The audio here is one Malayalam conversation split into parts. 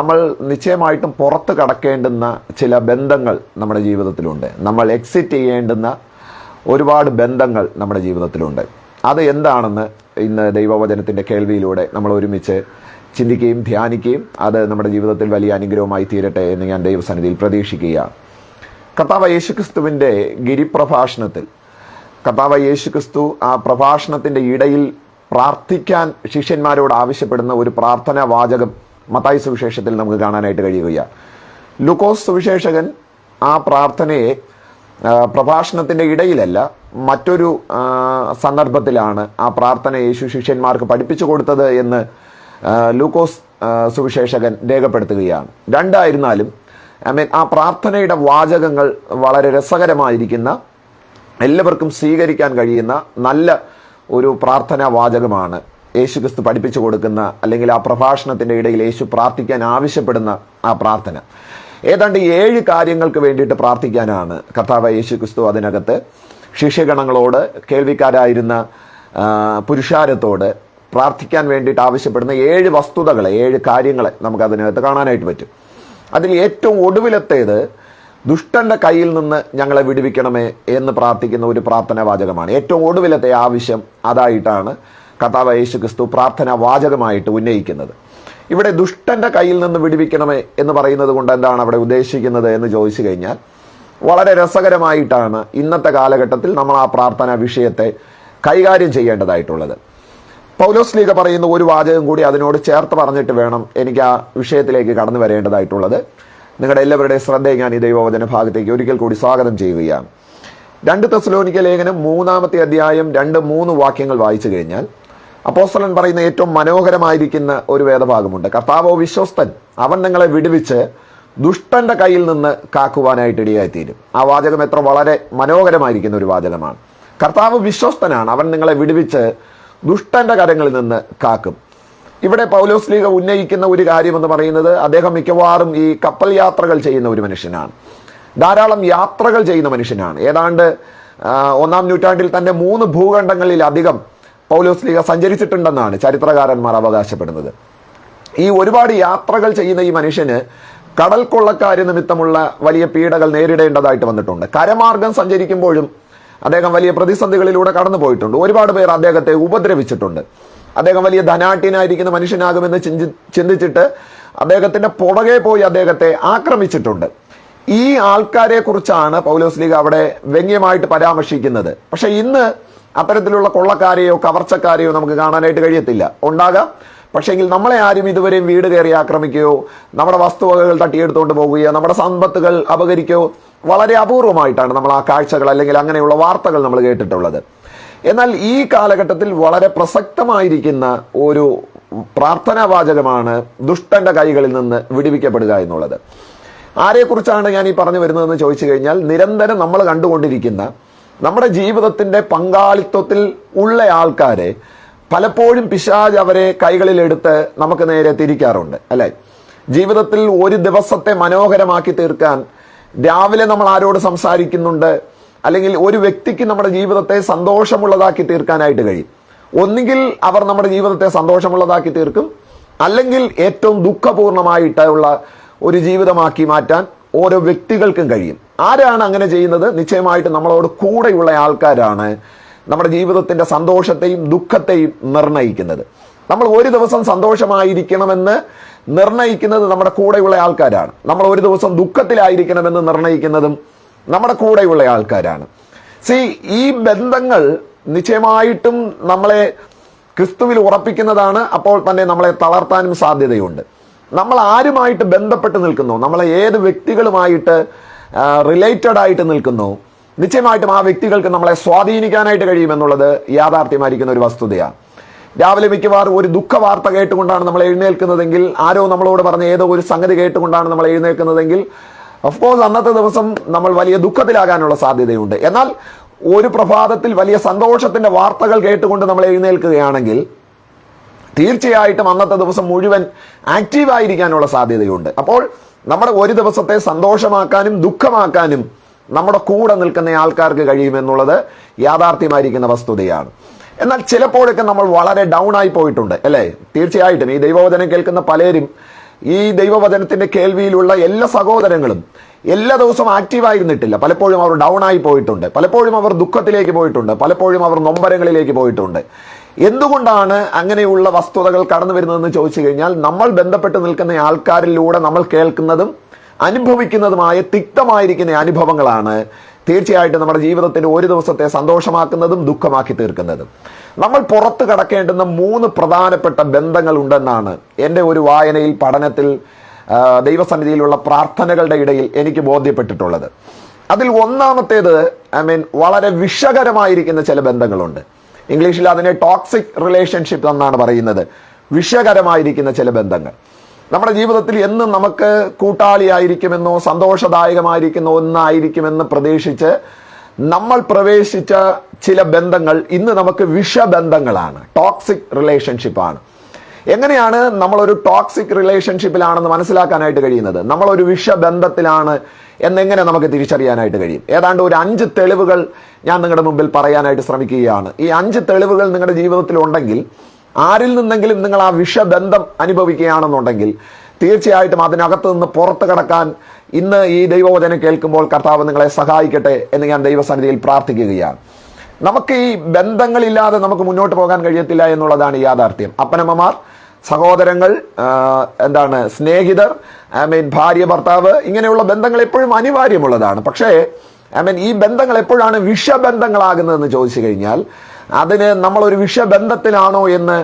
നമ്മൾ നിശ്ചയമായിട്ടും പുറത്ത് കടക്കേണ്ടുന്ന ചില ബന്ധങ്ങൾ നമ്മുടെ ജീവിതത്തിലുണ്ട്. നമ്മൾ എക്സിറ്റ് ചെയ്യേണ്ടുന്ന ഒരുപാട് ബന്ധങ്ങൾ നമ്മുടെ ജീവിതത്തിലുണ്ട്. അത് എന്താണെന്ന് ഇന്ന് ദൈവവചനത്തിന്റെ കേൾവിയിലൂടെ നമ്മൾ ഒരുമിച്ച് ചിന്തിക്കുകയും ധ്യാനിക്കുകയും അത് നമ്മുടെ ജീവിതത്തിൽ വലിയ അനുഗ്രഹമായി തീരട്ടെ എന്ന് ഞാൻ ദൈവസന്നിധിയിൽ പ്രതീക്ഷിക്കുകയാണ് കർത്താവ് യേശുക്രിസ്തുവിന്റെ ഗിരിപ്രഭാഷണത്തിൽ കർത്താവ് യേശുക്രിസ്തു ആ പ്രഭാഷണത്തിന്റെ ഇടയിൽ പ്രാർത്ഥിക്കാൻ ശിഷ്യന്മാരോട് ആവശ്യപ്പെടുന്ന ഒരു പ്രാർത്ഥനാ വാചകം മത്തായി സുവിശേഷത്തിൽ നമുക്ക് കാണാനായിട്ട് കഴിയുകയാണ് ലുക്കോസ് സുവിശേഷകൻ ആ പ്രാർത്ഥനയെ പ്രഭാഷണത്തിന്റെ ഇടയിലല്ല മറ്റൊരു സന്ദർഭത്തിലാണ് ആ പ്രാർത്ഥന യേശു ശിഷ്യന്മാർക്ക് പഠിപ്പിച്ചു കൊടുത്തത് എന്ന് ലൂക്കോസ് സുവിശേഷകൻ രേഖപ്പെടുത്തുകയാണ്. രണ്ടായിരുന്നാലും ഐ മീൻ ആ പ്രാർത്ഥനയുടെ വാചകങ്ങൾ വളരെ രസകരമായിരിക്കുന്ന എല്ലാവർക്കും സ്വീകരിക്കാൻ കഴിയുന്ന നല്ല ഒരു പ്രാർത്ഥനാ വാചകമാണ് യേശുക്രിസ്തു പഠിപ്പിച്ചു കൊടുക്കുന്ന അല്ലെങ്കിൽ ആ പ്രഭാഷണത്തിന്റെ ഇടയിൽ യേശു പ്രാർത്ഥിക്കാൻ ആവശ്യപ്പെടുന്ന ആ പ്രാർത്ഥന. ഏതാണ്ട് ഏഴ് കാര്യങ്ങൾക്ക് വേണ്ടിയിട്ട് പ്രാർത്ഥിക്കാനാണ് കർത്താവ് യേശു ക്രിസ്തു അതിനകത്ത് ശിഷ്യഗണങ്ങളോട് കേൾവിക്കാരായിരുന്ന പുരുഷാരത്തോട് പ്രാർത്ഥിക്കാൻ വേണ്ടിയിട്ട് ആവശ്യപ്പെടുന്ന ഏഴ് വസ്തുതകളെ ഏഴ് കാര്യങ്ങളെ നമുക്ക് അതിനകത്ത് കാണാനായിട്ട് പറ്റും. അതിൽ ഏറ്റവും ഒടുവിലത്തേത് ദുഷ്ടന്റെ കയ്യിൽ നിന്ന് ഞങ്ങളെ വിടുവിക്കണമേ എന്ന് പ്രാർത്ഥിക്കുന്ന ഒരു പ്രാർത്ഥനാ വാചകമാണ് ഏറ്റവും ഒടുവിലത്തെ ആവശ്യം അതായിട്ടാണ് കർത്താവ് യേശു ക്രിസ്തു പ്രാർത്ഥനാ വാചകമായിട്ട് ഉന്നയിക്കുന്നത്. ഇവിടെ ദുഷ്ടന്റെ കയ്യിൽ നിന്ന് വിടുവിക്കണമേ എന്ന് പറയുന്നത് കൊണ്ട് എന്താണ് അവിടെ ഉദ്ദേശിക്കുന്നത് എന്ന് ചോദിച്ചു കഴിഞ്ഞാൽ വളരെ രസകരമായിട്ടാണ് ഇന്നത്തെ കാലഘട്ടത്തിൽ നമ്മൾ ആ പ്രാർത്ഥനാ വിഷയത്തെ കൈകാര്യം ചെയ്യേണ്ടതായിട്ടുള്ളത്. പൗലോസ് ലീഗ പറയുന്ന ഒരു വാചകം കൂടി അതിനോട് ചേർത്ത് പറഞ്ഞിട്ട് വേണം എനിക്ക് ആ വിഷയത്തിലേക്ക് കടന്നു വരേണ്ടതായിട്ടുള്ളത്. നിങ്ങളുടെ എല്ലാവരുടെയും ശ്രദ്ധയെ ഞാൻ ഈ ദൈവവചന ഭാഗത്തേക്ക് ഒരിക്കൽ കൂടി സ്വാഗതം ചെയ്യുകയാണ്. രണ്ട് തെസ്ലോനിക്ക ലേഖനം മൂന്നാമത്തെ അധ്യായം രണ്ട് മൂന്ന് വാക്യങ്ങൾ വായിച്ചു കഴിഞ്ഞാൽ അപ്പോസ്തലൻ പറയുന്ന ഏറ്റവും മനോഹരമായിരിക്കുന്ന ഒരു വേദഭാഗമുണ്ട്. കർത്താവോ വിശ്വസ്തൻ അവൻ നിങ്ങളെ വിടുവിച്ച് ദുഷ്ടന്റെ കയ്യിൽ നിന്ന് കാക്കുവാനായിട്ട് ഇടയായിത്തീരും. ആ വാചകം എത്ര വളരെ മനോഹരമായിരിക്കുന്ന ഒരു വാചകമാണ്. കർത്താവ് വിശ്വസ്തനാണ് അവൻ നിങ്ങളെ വിടുവിച്ച് ദുഷ്ടന്റെ കരങ്ങളിൽ നിന്ന് കാക്കും. ഇവിടെ പൗലോസ് ലീഗ ഉന്നയിക്കുന്ന ഒരു കാര്യം എന്ന് പറയുന്നത് അദ്ദേഹം മിക്കവാറും ഈ കപ്പൽ യാത്രകൾ ചെയ്യുന്ന ഒരു മനുഷ്യനാണ്. ധാരാളം യാത്രകൾ ചെയ്യുന്ന മനുഷ്യനാണ്. ഏതാണ്ട് ഒന്നാം നൂറ്റാണ്ടിൽ തന്നെ മൂന്ന് ഭൂഖണ്ഡങ്ങളിലധികം പൗലോസ് ലീഗ സഞ്ചരിച്ചിട്ടുണ്ടെന്നാണ് ചരിത്രകാരന്മാർ അവകാശപ്പെടുന്നത്. ഈ ഒരുപാട് യാത്രകൾ ചെയ്യുന്ന ഈ മനുഷ്യന് കടൽ കൊള്ളക്കാര് നിമിത്തമുള്ള വലിയ പീഡകൾ നേരിടേണ്ടതായിട്ട് വന്നിട്ടുണ്ട്. കരമാർഗം സഞ്ചരിക്കുമ്പോഴും അദ്ദേഹം വലിയ പ്രതിസന്ധികളിലൂടെ കടന്നു പോയിട്ടുണ്ട്. ഒരുപാട് പേർ അദ്ദേഹത്തെ ഉപദ്രവിച്ചിട്ടുണ്ട്. അദ്ദേഹം വലിയ ധനാട്ടിനായിരിക്കുന്ന മനുഷ്യനാകുമെന്ന് ചിന്തി- ചിന്തിച്ചിട്ട് അദ്ദേഹത്തിന്റെ പുറകെ പോയി അദ്ദേഹത്തെ ആക്രമിച്ചിട്ടുണ്ട്. ഈ ആൾക്കാരെ കുറിച്ചാണ് പൗലോസ് ലീഗ് അവിടെ വ്യംഗ്യമായിട്ട് പരാമർശിക്കുന്നത്. പക്ഷെ ഇന്ന് അത്തരത്തിലുള്ള കൊള്ളക്കാരെയോ കവർച്ചക്കാരെയോ നമുക്ക് കാണാനായിട്ട് കഴിയത്തില്ല. ഉണ്ടാകാം. പക്ഷേങ്കിൽ നമ്മളെ ആരും ഇതുവരെയും വീട് കയറി ആക്രമിക്കുകയോ നമ്മുടെ വസ്തുവകകൾ തട്ടിയെടുത്തുകൊണ്ട് പോവുകയോ നമ്മുടെ സമ്പത്തുകൾ അപകരിക്കുകയോ വളരെ അപൂർവമായിട്ടാണ് നമ്മൾ ആ കാഴ്ചകൾ അല്ലെങ്കിൽ അങ്ങനെയുള്ള വാർത്തകൾ നമ്മൾ കേട്ടിട്ടുള്ളത്. എന്നാൽ ഈ കാലഘട്ടത്തിൽ വളരെ പ്രസക്തമായിരിക്കുന്ന ഒരു പ്രാർത്ഥനാ വാചകമാണ് ദുഷ്ടന്റെ കൈകളിൽ നിന്ന് വിടിവിക്കപ്പെടുക എന്നുള്ളത്. ആരെക്കുറിച്ചാണ് ഞാൻ ഈ പറഞ്ഞു വരുന്നതെന്ന് ചോദിച്ചു കഴിഞ്ഞാൽ നിരന്തരം നമ്മൾ കണ്ടുകൊണ്ടിരിക്കുന്ന നമ്മുടെ ജീവിതത്തിന്റെ പങ്കാളിത്വത്തിൽ ഉള്ള ആൾക്കാരെ പലപ്പോഴും പിശാജ് അവരെ കൈകളിലെടുത്ത് നമുക്ക് നേരെ തിരിക്കാറുണ്ട് അല്ലേ? ജീവിതത്തിൽ ഒരു ദിവസത്തെ മനോഹരമാക്കി തീർക്കാൻ രാവിലെ നമ്മൾ ആരോട് സംസാരിക്കുന്നുണ്ട് അല്ലെങ്കിൽ ഒരു വ്യക്തിക്ക് നമ്മുടെ ജീവിതത്തെ സന്തോഷമുള്ളതാക്കി തീർക്കാനായിട്ട് കഴിയും. ഒന്നുകിൽ അവർ നമ്മുടെ ജീവിതത്തെ സന്തോഷമുള്ളതാക്കി തീർക്കും അല്ലെങ്കിൽ ഏറ്റവും ദുഃഖപൂർണമായിട്ടുള്ള ഒരു ജീവിതമാക്കി മാറ്റാൻ ഓരോ വ്യക്തികൾക്കും കഴിയും. ആരാണ് അങ്ങനെ ചെയ്യുന്നത്? നിശ്ചയമായിട്ട് നമ്മളോട് കൂടെയുള്ള ആൾക്കാരാണ് നമ്മുടെ ജീവിതത്തിന്റെ സന്തോഷത്തെയും ദുഃഖത്തെയും നിർണയിക്കുന്നത്. നമ്മൾ ഒരു ദിവസം സന്തോഷമായിരിക്കണമെന്ന് നിർണയിക്കുന്നത് നമ്മുടെ കൂടെയുള്ള ആൾക്കാരാണ്. നമ്മൾ ഒരു ദിവസം ദുഃഖത്തിലായിരിക്കണമെന്ന് നിർണയിക്കുന്നതും നമ്മുടെ കൂടെയുള്ള ആൾക്കാരാണ്. സി ഈ ബന്ധങ്ങൾ നിശ്ചയമായിട്ടും നമ്മളെ ക്രിസ്തുവിൽ ഉറപ്പിക്കുന്നതാണ്. അപ്പോൾ തന്നെ നമ്മളെ തളർത്താനും സാധ്യതയുണ്ട്. നമ്മൾ ആരുമായിട്ട് ബന്ധപ്പെട്ട് നിൽക്കുന്നു? നമ്മളെ ഏത് വ്യക്തികളുമായിട്ട് റിലേറ്റഡ് ആയിട്ട് നിൽക്കുന്നു. നിശ്ചയമായിട്ടും ആ വ്യക്തികൾക്ക് നമ്മളെ സ്വാധീനിക്കാനായിട്ട് കഴിയുമെന്നുള്ളത് യാഥാർത്ഥ്യമായിരിക്കുന്ന ഒരു വസ്തുതയാണ്. രാവിലെ മിക്കവാറും ഒരു ദുഃഖ വാർത്ത കേട്ടുകൊണ്ടാണ് നമ്മൾ എഴുന്നേൽക്കുന്നതെങ്കിൽ ആരോ നമ്മളോട് പറഞ്ഞ ഏതോ ഒരു സംഗതി കേട്ടുകൊണ്ടാണ് നമ്മൾ എഴുന്നേൽക്കുന്നതെങ്കിൽ ഓഫ്കോഴ്സ് അന്നത്തെ ദിവസം നമ്മൾ വലിയ ദുഃഖത്തിലാകാനുള്ള സാധ്യതയുണ്ട്. എന്നാൽ ഒരു പ്രഭാതത്തിൽ വലിയ സന്തോഷത്തിന്റെ വാർത്തകൾ കേട്ടുകൊണ്ട് നമ്മൾ എഴുന്നേൽക്കുകയാണെങ്കിൽ തീർച്ചയായിട്ടും അന്നത്തെ ദിവസം മുഴുവൻ ആക്റ്റീവായിരിക്കാനുള്ള സാധ്യതയുണ്ട്. അപ്പോൾ നമ്മുടെ ഒരു ദിവസത്തെ സന്തോഷമാക്കാനും ദുഃഖമാക്കാനും നമ്മുടെ കൂടെ നിൽക്കുന്ന ആൾക്കാർക്ക് കഴിയുമെന്നുള്ളത് യാഥാർത്ഥ്യമായിരിക്കുന്ന വസ്തുതയാണ്. എന്നാൽ ചിലപ്പോഴൊക്കെ നമ്മൾ വളരെ ഡൗൺ ആയി പോയിട്ടുണ്ട് അല്ലേ? തീർച്ചയായിട്ടും. ഈ ദൈവവചനം കേൾക്കുന്ന പലരും ഈ ദൈവവചനത്തിന്റെ കേൾവിയിലുള്ള എല്ലാ സഹോദരങ്ങളും എല്ലാ ദിവസവും ആക്റ്റീവായിരുന്നിട്ടില്ല പലപ്പോഴും അവർ ഡൗൺ ആയി പോയിട്ടുണ്ട്. പലപ്പോഴും അവർ ദുഃഖത്തിലേക്ക് പോയിട്ടുണ്ട്. പലപ്പോഴും അവർ നൊമ്പരങ്ങളിലേക്ക് പോയിട്ടുണ്ട്. എന്തുകൊണ്ടാണ് അങ്ങനെയുള്ള വസ്തുതകൾ കടന്നു വരുന്നതെന്ന് ചോദിച്ചു കഴിഞ്ഞാൽ നമ്മൾ ബന്ധപ്പെട്ട് നിൽക്കുന്ന ആൾക്കാരിലൂടെ നമ്മൾ കേൾക്കുന്നതും അനുഭവിക്കുന്നതുമായ തിക്തമായിരിക്കുന്ന അനുഭവങ്ങളാണ് തീർച്ചയായിട്ടും നമ്മുടെ ജീവിതത്തിന്റെ ഒരു ദിവസത്തെ സന്തോഷമാക്കുന്നതും ദുഃഖമാക്കി തീർക്കുന്നതും. നമ്മൾ പുറത്ത് കടക്കേണ്ടുന്ന മൂന്ന് പ്രധാനപ്പെട്ട ബന്ധങ്ങൾ ഉണ്ടെന്നാണ് എന്റെ ഒരു വായനയിൽ പഠനത്തിൽ ദൈവസന്നിധിയിലുള്ള പ്രാർത്ഥനകളുടെ ഇടയിൽ എനിക്ക് ബോധ്യപ്പെട്ടിട്ടുള്ളത്. അതിൽ ഒന്നാമത്തേത് ഐ മീൻ വളരെ വിഷകരമായിരിക്കുന്ന ചില ബന്ധങ്ങളുണ്ട്. ഇംഗ്ലീഷിൽ അതിനെ ടോക്സിക് റിലേഷൻഷിപ്പ് എന്നാണ് പറയുന്നത്. വിഷയകരമായിരിക്കുന്ന ചില ബന്ധങ്ങൾ. നമ്മുടെ ജീവിതത്തിൽ എന്നും നമുക്ക് കൂട്ടാളിയായിരിക്കുമെന്നോ സന്തോഷദായകമായിരിക്കുന്നോ ഒന്നായിരിക്കുമെന്ന് പ്രതീക്ഷിച്ച് നമ്മൾ പ്രവേശിച്ച ചില ബന്ധങ്ങൾ ഇന്ന് നമുക്ക് വിഷബന്ധങ്ങളാണ്. ടോക്സിക് റിലേഷൻഷിപ്പാണ് എങ്ങനെയാണ് നമ്മളൊരു ടോക്സിക് റിലേഷൻഷിപ്പിലാണെന്ന് മനസ്സിലാക്കാനായിട്ട് കഴിയുന്നത്? നമ്മളൊരു വിഷബന്ധത്തിലാണ് എന്നെങ്ങനെ നമുക്ക് തിരിച്ചറിയാനായിട്ട് കഴിയും? ഏതാണ്ട് ഒരു അഞ്ച് തെളിവുകൾ ഞാൻ നിങ്ങളുടെ മുമ്പിൽ പറയാനായിട്ട് ശ്രമിക്കുകയാണ്. ഈ അഞ്ച് തെളിവുകൾ നിങ്ങളുടെ ജീവിതത്തിൽ ഉണ്ടെങ്കിൽ ആരിൽ നിന്നെങ്കിലും നിങ്ങൾ ആ വിഷബന്ധം അനുഭവിക്കുകയാണെന്നുണ്ടെങ്കിൽ തീർച്ചയായിട്ടും അതിനകത്ത് നിന്ന് പുറത്തു കടക്കാൻ ഇന്ന് ഈ ദൈവവചനം കേൾക്കുമ്പോൾ കർത്താവ് നിങ്ങളെ സഹായിക്കട്ടെ എന്ന് ഞാൻ ദൈവസന്നിധിയിൽ പ്രാർത്ഥിക്കുകയാണ്. നമുക്ക് ഈ ബന്ധങ്ങളില്ലാതെ നമുക്ക് മുന്നോട്ട് പോകാൻ കഴിയത്തില്ല എന്നുള്ളതാണ് യാഥാർത്ഥ്യം. അപ്പനമ്മമാർ സഹോദരങ്ങൾ എന്താണ് സ്നേഹിതർ ഐ മീൻ ഭാര്യ ഭർത്താവ് ഇങ്ങനെയുള്ള ബന്ധങ്ങൾ എപ്പോഴും അനിവാര്യമുള്ളതാണ്. പക്ഷേ ഐ മീൻ ഈ ബന്ധങ്ങൾ എപ്പോഴാണ് വിഷബന്ധങ്ങളാകുന്നതെന്ന് ചോദിച്ചു കഴിഞ്ഞാൽ അതിന് നമ്മളൊരു വിഷബന്ധത്തിലാണോ എന്ന്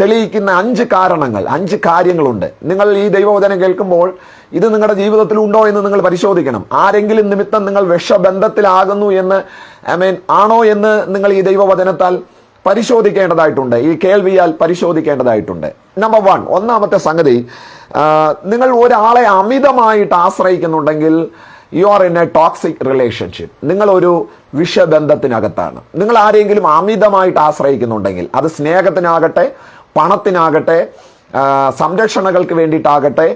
തെളിയിക്കുന്ന അഞ്ച് കാരണങ്ങൾ അഞ്ച് കാര്യങ്ങളുണ്ട്. നിങ്ങൾ ഈ ദൈവവചനം കേൾക്കുമ്പോൾ ഇത് നിങ്ങളുടെ ജീവിതത്തിൽ ഉണ്ടോ എന്ന് നിങ്ങൾ പരിശോധിക്കണം. ആരെങ്കിലും നിമിത്തം നിങ്ങൾ വിഷബന്ധത്തിലാകുന്നു എന്ന് ഐ മീൻ ആണോ എന്ന് നിങ്ങൾ ഈ ദൈവവചനത്താൽ പരിശോധിക്കേണ്ടതായിട്ടുണ്ട്. ഈ കേൾവിയാൽ പരിശോധിക്കേണ്ടതായിട്ടുണ്ട്. നമ്പർ വൺ ഒന്നാമത്തെ സംഗതി നിങ്ങൾ ഒരാളെ അമിതമായിട്ട് ആശ്രയിക്കുന്നുണ്ടെങ്കിൽ you are in a toxic relationship നിങ്ങളൊരു വിഷബന്ധത്തിനകത്താണ്. നിങ്ങൾ ആരെങ്കിലും അമിതമായിട്ട് ആശ്രയിക്കുന്നുണ്ടെങ്കിൽ അത് സ്നേഹത്തിനാകട്ടെ പണത്തിനാകട്ടെ സംരക്ഷണകൾക്ക് വേണ്ടിയിട്ടാകട്ടെ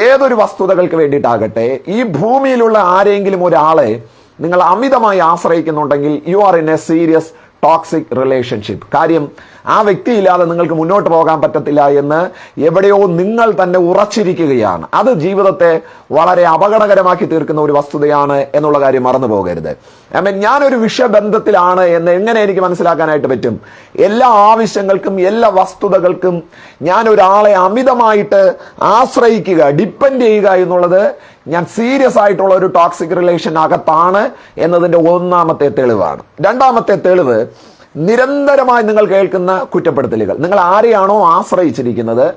ഏതൊരു വസ്തുതകൾക്ക് വേണ്ടിയിട്ടാകട്ടെ ഈ ഭൂമിയിലുള്ള ആരെങ്കിലും ഒരാളെ നിങ്ങൾ അമിതമായി ആശ്രയിക്കുന്നുണ്ടെങ്കിൽ you are in a serious toxic relationship കാര്യം ആ വ്യക്തിയില്ലാതെ നിങ്ങൾക്ക് മുന്നോട്ട് പോകാൻ പറ്റത്തില്ല എന്ന് എവിടെയോ നിങ്ങൾ തന്നെ ഉറച്ചിരിക്കുകയാണ്. അത് ജീവിതത്തെ വളരെ അപകടകരമാക്കി തീർക്കുന്ന ഒരു വസ്തുതയാണ് എന്നുള്ള കാര്യം മറന്നു പോകരുത്. ഐ ഞാനൊരു വിഷബന്ധത്തിലാണ് എന്ന് എങ്ങനെ എനിക്ക് മനസ്സിലാക്കാനായിട്ട് പറ്റും? എല്ലാ ആവശ്യങ്ങൾക്കും എല്ലാ വസ്തുതകൾക്കും ഞാൻ ഒരാളെ അമിതമായിട്ട് ആശ്രയിക്കുക ഡിപ്പെൻഡ് ചെയ്യുക എന്നുള്ളത് ഞാൻ സീരിയസ് ആയിട്ടുള്ള ഒരു ടോക്സിക് റിലേഷൻ അകത്താണ് എന്നതിന്റെ ഒന്നാമത്തെ തെളിവാണ്. രണ്ടാമത്തെ തെളിവ് നിരന്തരമായി നിങ്ങൾ കേൾക്കുന്ന കുറ്റപ്പെടുത്തലുകൾ. നിങ്ങൾ ആരെയാണോ ആശ്രയിച്ചിരിക്കുന്നത്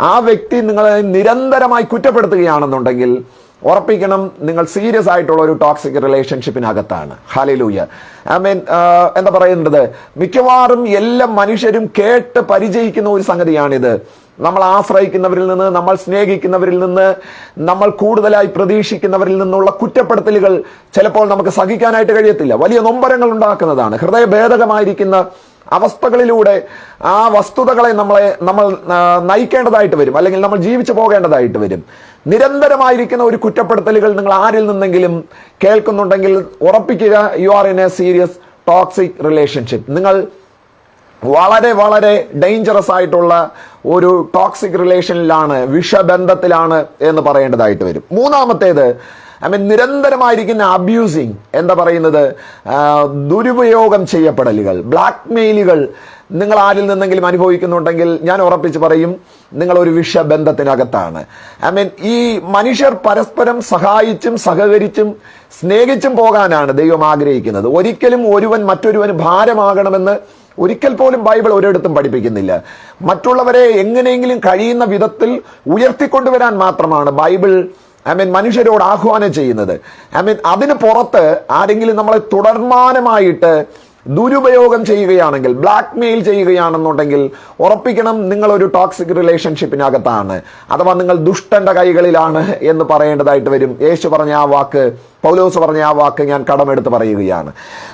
ആ വ്യക്തി നിങ്ങളെ നിരന്തരമായി കുറ്റപ്പെടുത്തുകയാണെന്നുണ്ടെങ്കിൽ ഉറപ്പിക്കണം നിങ്ങൾ സീരിയസ് ആയിട്ടുള്ള ഒരു ടോക്സിക് റിലേഷൻഷിപ്പിനകത്താണ്. ഹാലിലൂയ ഐ മീൻ എന്താ പറയുന്നത്? മിക്കവാറും എല്ലാ മനുഷ്യരും കേട്ട് പരിചയിക്കുന്ന ഒരു സംഗതിയാണിത്. നമ്മൾ ആശ്രയിക്കുന്നവരിൽ നിന്ന് നമ്മൾ സ്നേഹിക്കുന്നവരിൽ നിന്ന് നമ്മൾ കൂടുതലായി പ്രതീക്ഷിക്കുന്നവരിൽ നിന്നുള്ള കുറ്റപ്പെടുത്തലുകൾ ചിലപ്പോൾ നമുക്ക് സഹിക്കാനായിട്ട് കഴിയത്തില്ല. വലിയ നൊമ്പരങ്ങൾ ഉണ്ടാക്കുന്നതാണ്. ഹൃദയഭേദകമായിരിക്കുന്ന അവസ്ഥകളിലൂടെ ആ വസ്തുതകളെ നമ്മളെ നമ്മൾ നയിക്കേണ്ടതായിട്ട് വരും. അല്ലെങ്കിൽ നമ്മൾ ജീവിച്ചു പോകേണ്ടതായിട്ട് വരും. നിരന്തരമായിരിക്കുന്ന ഒരു കുറ്റപ്പെടുത്തലുകൾ നിങ്ങൾ ആരിൽ നിന്നെങ്കിലും കേൾക്കുന്നുണ്ടെങ്കിൽ ഉറപ്പിക്കുക. You are in a serious toxic relationship നിങ്ങൾ വളരെ വളരെ ഡേഞ്ചറസ് ആയിട്ടുള്ള ഒരു ടോക്സിക് റിലേഷനിലാണ് വിഷബന്ധത്തിലാണ് എന്ന് പറയേണ്ടതായിട്ട് വരും. മൂന്നാമത്തേത് ഐ മീൻ നിരന്തരമായിരിക്കുന്ന അബ്യൂസിങ് എന്താ പറയുന്നത് ദുരുപയോഗം ചെയ്യപ്പെടലുകൾ ബ്ലാക്ക് മെയിലുകൾ നിങ്ങൾ ആരിൽ നിന്നെങ്കിലും അനുഭവിക്കുന്നുണ്ടെങ്കിൽ ഞാൻ ഉറപ്പിച്ച് പറയും നിങ്ങൾ ഒരു വിഷബന്ധത്തിനകത്താണ്. ഐ മീൻ ഈ മനുഷ്യർ പരസ്പരം സഹായിച്ചും സഹകരിച്ചും സ്നേഹിച്ചും പോകാനാണ് ദൈവം ആഗ്രഹിക്കുന്നത്. ഒരിക്കലും ഒരുവൻ മറ്റൊരുവന് ഭാരമാകണമെന്ന് ഒരിക്കൽ പോലും ബൈബിൾ ഒരിടത്തും പഠിപ്പിക്കുന്നില്ല. മറ്റുള്ളവരെ എങ്ങനെയെങ്കിലും കഴിയുന്ന വിധത്തിൽ ഉയർത്തിക്കൊണ്ടുവരാൻ മാത്രമാണ് ബൈബിൾ ഐ മീൻ മനുഷ്യരോട് ആഹ്വാനം ചെയ്യുന്നത്. ഐ മീൻ അതിന് പുറത്ത് ആരെങ്കിലും നമ്മളെ തുടർമാനമായിട്ട് ദുരുപയോഗം ചെയ്യുകയാണെങ്കിൽ ബ്ലാക്ക് മെയിൽ ചെയ്യുകയാണെന്നുണ്ടെങ്കിൽ ഉറപ്പിക്കണം നിങ്ങളൊരു ടോക്സിക് റിലേഷൻഷിപ്പിനകത്താണ് അഥവാ നിങ്ങൾ ദുഷ്ടന്റെ കൈകളിലാണ് എന്ന് പറയേണ്ടതായിട്ട് വരും. യേശു പറഞ്ഞ ആ വാക്ക് പൗലോസ് പറഞ്ഞ ആ വാക്ക് ഞാൻ കടമെടുത്ത് പറയുകയാണ്.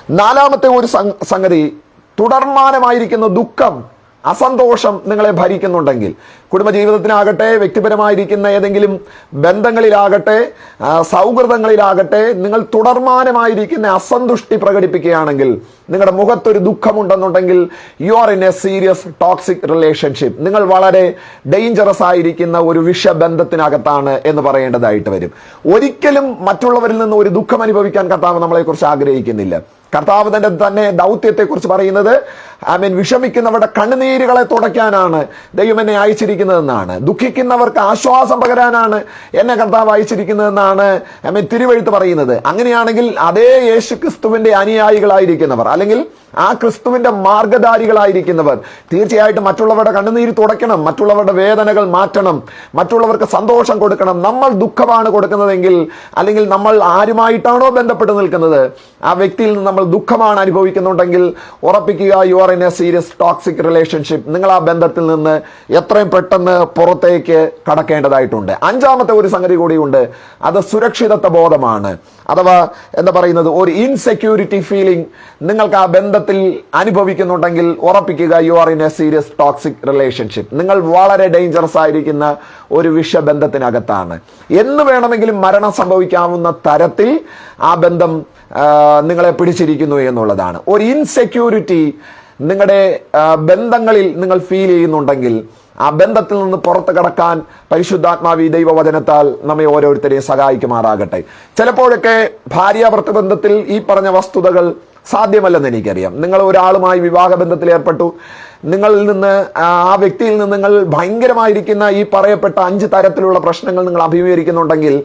നാലാമത്തെ ഒരു സംഗതി തുടർമാനമായിരിക്കുന്ന ദുഃഖം അസന്തോഷം നിങ്ങളെ ഭരിക്കുന്നുണ്ടെങ്കിൽ കുടുംബജീവിതത്തിനാകട്ടെ വ്യക്തിപരമായിരിക്കുന്ന ഏതെങ്കിലും ബന്ധങ്ങളിലാകട്ടെ സൗഹൃദങ്ങളിലാകട്ടെ നിങ്ങൾ തുടർമാനമായിരിക്കുന്ന അസന്തുഷ്ടി പ്രകടിപ്പിക്കുകയാണെങ്കിൽ നിങ്ങളുടെ മുഖത്തൊരു ദുഃഖമുണ്ടെന്നുണ്ടെങ്കിൽ you are in a serious toxic relationship നിങ്ങൾ വളരെ ഡേഞ്ചറസ് ആയിരിക്കുന്ന ഒരു വിഷബന്ധത്തിനകത്താണ് എന്ന് പറയേണ്ടതായിട്ട് വരും. ഒരിക്കലും മറ്റുള്ളവരിൽ നിന്ന് ഒരു ദുഃഖം അനുഭവിക്കാൻ കത്താവ് നമ്മളെ കുറിച്ച് ആഗ്രഹിക്കുന്നില്ല. കർത്താവ് തന്റെ തന്നെ ദൗത്യത്തെക്കുറിച്ച് പറയുന്നത് ഐ മീൻ വിഷമിക്കുന്നവരുടെ കണ്ണുനീരുകളെ തുടയ്ക്കാനാണ് ദൈവം എന്നെ അയച്ചിരിക്കുന്നതെന്നാണ്. ദുഃഖിക്കുന്നവർക്ക് ആശ്വാസം പകരാനാണ് എന്നെ കർത്താവ് അയച്ചിരിക്കുന്നതെന്നാണ് ഐ മീൻ തിരുവഴുത്ത് പറയുന്നത്. അങ്ങനെയാണെങ്കിൽ അതേ യേശു ക്രിസ്തുവിന്റെ അനുയായികളായിരിക്കുന്നവർ അല്ലെങ്കിൽ ആ ക്രിസ്തുവിന്റെ മാർഗധാരികളായിരിക്കുന്നവർ. തീർച്ചയായിട്ടും മറ്റുള്ളവരുടെ കണ്ണുനീര് തുടയ്ക്കണം മറ്റുള്ളവരുടെ വേദനകൾ മാറ്റണം മറ്റുള്ളവർക്ക് സന്തോഷം കൊടുക്കണം. നമ്മൾ ദുഃഖമാണ് കൊടുക്കുന്നതെങ്കിൽ അല്ലെങ്കിൽ നമ്മൾ ആരുമായിട്ടാണോ ബന്ധപ്പെട്ട് നിൽക്കുന്നത് ആ വ്യക്തിയിൽ നിന്ന് നമ്മൾ ദുഃഖമാണ് അനുഭവിക്കുന്നുണ്ടെങ്കിൽ ഉറപ്പിക്കുക you are in a serious toxic relationship നിങ്ങൾ ആ ബന്ധത്തിൽ നിന്ന് എത്രയും പെട്ടെന്ന് പുറത്തേക്ക് കടക്കേണ്ടതായിട്ടുണ്ട്. അഞ്ചാമത്തെ ഒരു സംഗതി കൂടിയുണ്ട്. അത് സുരക്ഷിതത്വ ബോധമാണ്. അഥവാ എന്താ പറയുന്നത് ഒരു ഇൻസെക്യൂരിറ്റി ഫീലിംഗ് നിങ്ങൾക്ക് ആ ബന്ധത്തിൽ അനുഭവിക്കുന്നുണ്ടെങ്കിൽ ഉറപ്പിക്കുക you are in a serious toxic relationship നിങ്ങൾ വളരെ ഡേഞ്ചറസ് ആയിരിക്കുന്ന ഒരു വിഷബന്ധത്തിനകത്താണ്. എന്ന് വേണമെങ്കിലും മരണം സംഭവിക്കാവുന്ന തരത്തിൽ ആ ബന്ധം നിങ്ങളെ പിടിച്ചിരിക്കുന്നു എന്നുള്ളതാണ്. ഒരു ഇൻസെക്യൂരിറ്റി നിങ്ങളുടെ ബന്ധങ്ങളിൽ നിങ്ങൾ ഫീൽ ചെയ്യുന്നുണ്ടെങ്കിൽ ആ ബന്ധത്തിൽ നിന്ന് പുറത്ത് കടക്കാൻ പരിശുദ്ധാത്മാവി ദൈവവചനത്താൽ നമ്മെ ഓരോരുത്തരെയും സഹായിക്കുമാറാകട്ടെ. ചിലപ്പോഴൊക്കെ ഭാര്യാഭർത്തൃ ബന്ധത്തിൽ ഈ പറഞ്ഞ വസ്തുതകൾ സാധ്യമല്ലെന്ന് എനിക്കറിയാം. നിങ്ങൾ ഒരാളുമായി വിവാഹബന്ധത്തിൽ ഏർപ്പെട്ടു. നിങ്ങളിൽ നിന്ന് ആ വ്യക്തിയിൽ നിന്ന് നിങ്ങൾ ഭയങ്കരമായിരിക്കുന്ന ഈ പറയപ്പെട്ട അഞ്ച് തരത്തിലുള്ള പ്രശ്നങ്ങൾ നിങ്ങൾ അഭിമുഖീകരിക്കുന്നുണ്ടെങ്കിൽ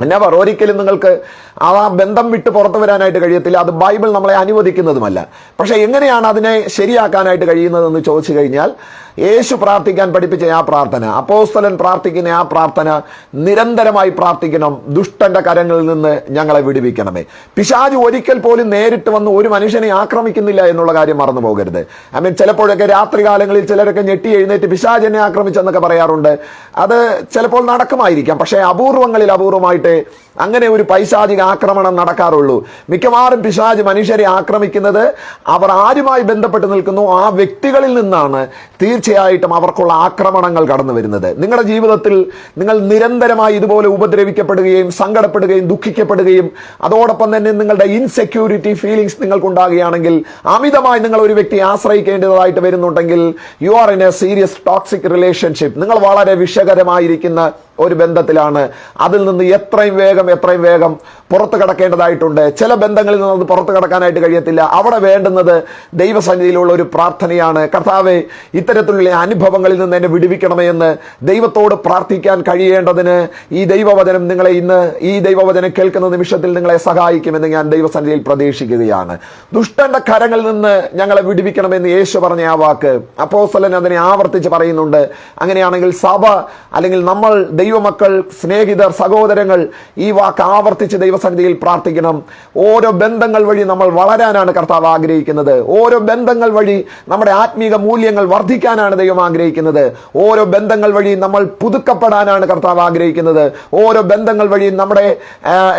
നെവർ ഒരിക്കലും നിങ്ങൾക്ക് ആ ബന്ധം വിട്ട് പുറത്തു വരാനായിട്ട് കഴിയത്തില്ല. അത് ബൈബിൾ നമ്മളെ അനുവദിക്കുന്നതുമല്ല. പക്ഷേ എങ്ങനെയാണ് അതിനെ ശരിയാക്കാനായിട്ട് കഴിയുന്നതെന്ന് ചോദിച്ചു കഴിഞ്ഞാൽ യേശു പ്രാർത്ഥിക്കാൻ പഠിപ്പിച്ച ആ പ്രാർത്ഥന അപ്പോസ്തലൻ പ്രാർത്ഥിക്കുന്ന ആ പ്രാർത്ഥന നിരന്തരമായി പ്രാർത്ഥിക്കണം ദുഷ്ടന്റെ കരങ്ങളിൽ നിന്ന് ഞങ്ങളെ വിടുവിക്കണമേ. പിശാജ് ഒരിക്കൽ പോലും നേരിട്ട് വന്ന് ഒരു മനുഷ്യനെ ആക്രമിക്കുന്നില്ല എന്നുള്ള കാര്യം മറന്നു പോകരുത്. ഐ മീൻ ചിലപ്പോഴൊക്കെ രാത്രി കാലങ്ങളിൽ ചിലരൊക്കെ ഞെട്ടി എഴുന്നേറ്റ് പിശാജ് എന്നെ ആക്രമിച്ചെന്നൊക്കെ പറയാറുണ്ട്. അത് ചിലപ്പോൾ നടക്കുമായിരിക്കാം പക്ഷേ അപൂർവങ്ങളിൽ അപൂർവമായിട്ട് അങ്ങനെ ഒരു പൈശാചിക ആക്രമണം നടക്കാറുള്ളൂ. മിക്കവാറും പിശാജ് മനുഷ്യരെ ആക്രമിക്കുന്നത് അവർ ആരുമായി ബന്ധപ്പെട്ട് നിൽക്കുന്നു ആ വ്യക്തികളിൽ നിന്നാണ് തീർച്ചയായിട്ടും അവർക്കുള്ള ആക്രമണങ്ങൾ കടന്നു വരുന്നത്. നിങ്ങളുടെ ജീവിതത്തിൽ നിങ്ങൾ നിരന്തരമായി ഇതുപോലെ ഉപദ്രവിക്കപ്പെടുകയും സങ്കടപ്പെടുകയും ദുഃഖിക്കപ്പെടുകയും അതോടൊപ്പം തന്നെ നിങ്ങളുടെ ഇൻസെക്യൂരിറ്റി ഫീലിങ്സ് നിങ്ങൾക്കുണ്ടാകുകയാണെങ്കിൽ അമിതമായി നിങ്ങൾ ഒരു വ്യക്തിയെ ആശ്രയിക്കേണ്ടതായിട്ട് വരുന്നുണ്ടെങ്കിൽ you are in a serious toxic relationship നിങ്ങൾ വളരെ വിഷകരമായിരിക്കുന്ന ഒരു ബന്ധത്തിലാണ്. അതിൽ നിന്ന് എത്രയും വേഗം എത്രയും വേഗം പുറത്തു കടക്കേണ്ടതായിട്ടുണ്ട്. ചില ബന്ധങ്ങളിൽ നിന്ന് അത് പുറത്തു കടക്കാനായിട്ട് കഴിയത്തില്ല. അവിടെ വേണ്ടുന്നത് ദൈവസന്നിധിയിലുള്ള ഒരു പ്രാർത്ഥനയാണ്. കർത്താവെ ഇത്തരത്തിലുള്ള അനുഭവങ്ങളിൽ നിന്ന് എന്നെ വിടുവിക്കണമേ എന്ന് ദൈവത്തോട് പ്രാർത്ഥിക്കാൻ കഴിയേണ്ടതിന് ഈ ദൈവവചനം നിങ്ങളെ ഇന്ന് ഈ ദൈവവചനം കേൾക്കുന്ന നിമിഷത്തിൽ നിങ്ങളെ സഹായിക്കുമെന്ന് ഞാൻ ദൈവസന്നിധിയിൽ പ്രതീക്ഷിക്കുകയാണ്. ദുഷ്ടന്റെ കരങ്ങളിൽ നിന്ന് ഞങ്ങളെ വിടുവിക്കണമെന്ന് യേശു പറഞ്ഞ ആ വാക്ക്. അപ്പോസ്തലൻ അതിനെ ആവർത്തിച്ച് പറയുന്നുണ്ട്. അങ്ങനെയാണെങ്കിൽ സഭ അല്ലെങ്കിൽ നമ്മൾ ദൈവമക്കൾ സ്നേഹിതർ സഹോദരങ്ങൾ ഈ വാക്ക് ആവർത്തിച്ച് ദൈവസന്നിധിയിൽ പ്രാർത്ഥിക്കണം. ഓരോ ബന്ധങ്ങൾ വഴി നമ്മൾ വളരാനാണ് കർത്താവ് ആഗ്രഹിക്കുന്നത്. ഓരോ ബന്ധങ്ങൾ വഴി നമ്മുടെ ആത്മീക മൂല്യങ്ങൾ വർദ്ധിക്കാനാണ് ദൈവം ആഗ്രഹിക്കുന്നത്. ഓരോ ബന്ധങ്ങൾ വഴി നമ്മൾ പുതുക്കപ്പെടാനാണ് കർത്താവ് ആഗ്രഹിക്കുന്നത്. ഓരോ ബന്ധങ്ങൾ വഴി നമ്മുടെ